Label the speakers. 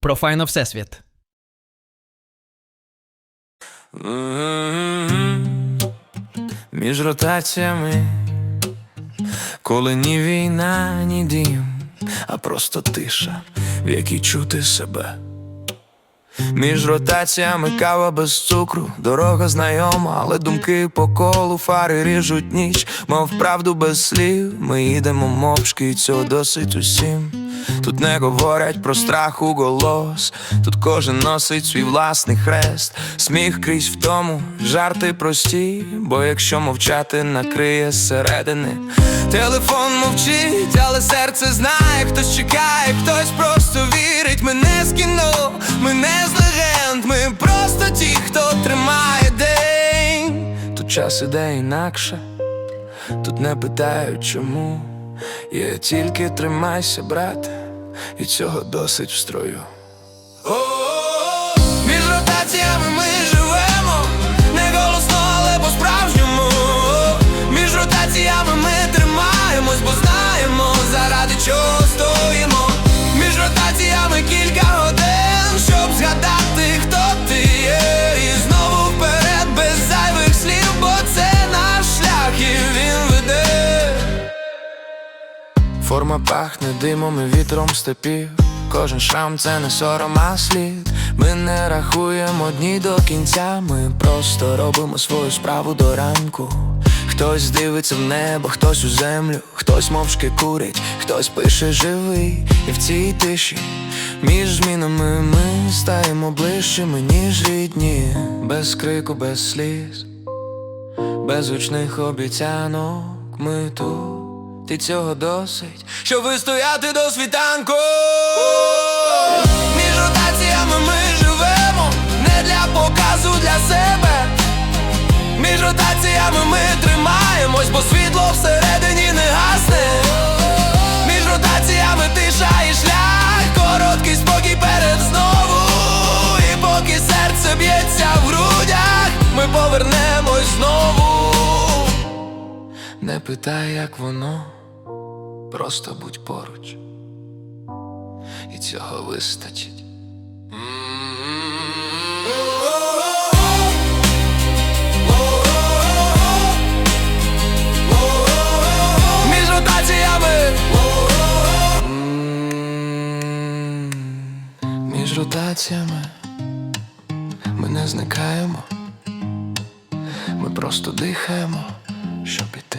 Speaker 1: Про файно Всесвіт.
Speaker 2: Між ротаціями, коли ні війна, ні дім, а просто тиша, в якій чути себе. Між ротаціями кава без цукру, дорога знайома, але думки по колу, фари ріжуть ніч, мов правду без слів. Ми їдемо мовчки, і цього досить усім. Тут не говорять про страх у голос, тут кожен носить свій власний хрест, сміх крізь втому, жарти прості, бо якщо мовчати накриє зсередини. Телефон мовчить, але серце знає, хтось чекає, хтось просто вірить. Ми не з кіно, ми не з легенд, ми просто ті, хто тримає день. Тут час іде інакше, тут не питають чому. Є тільки тримайся, брат, і цього досить в строю. Між ротаціями ми Форма пахне димом і вітром степів. Кожен шрам це не сором, а слід. Ми не рахуємо дні до кінця. Ми просто робимо свою справу до ранку. Хтось дивиться в небо, хтось у землю, хтось мовчки курить, хтось пише живий. І в цій тиші між змінами ми стаємо ближчими, ніж рідні, без крику, без сліз. Без гучних обіцянок ми тут, і цього досить, щоб вистояти до світанку. Між ротаціями ми живемо, не для показу для себе. Між ротаціями ми тримаємось, бо світло всередині не гасне. Між ротаціями тиша і шлях, короткий спокій перед знову. І поки серце б'ється в грудях, ми повернемось знову. Не питай, як воно, просто будь поруч. І цього вистачить. Між ротаціями Між ротаціями Ми не зникаємо Ми просто дихаємо, щоб іти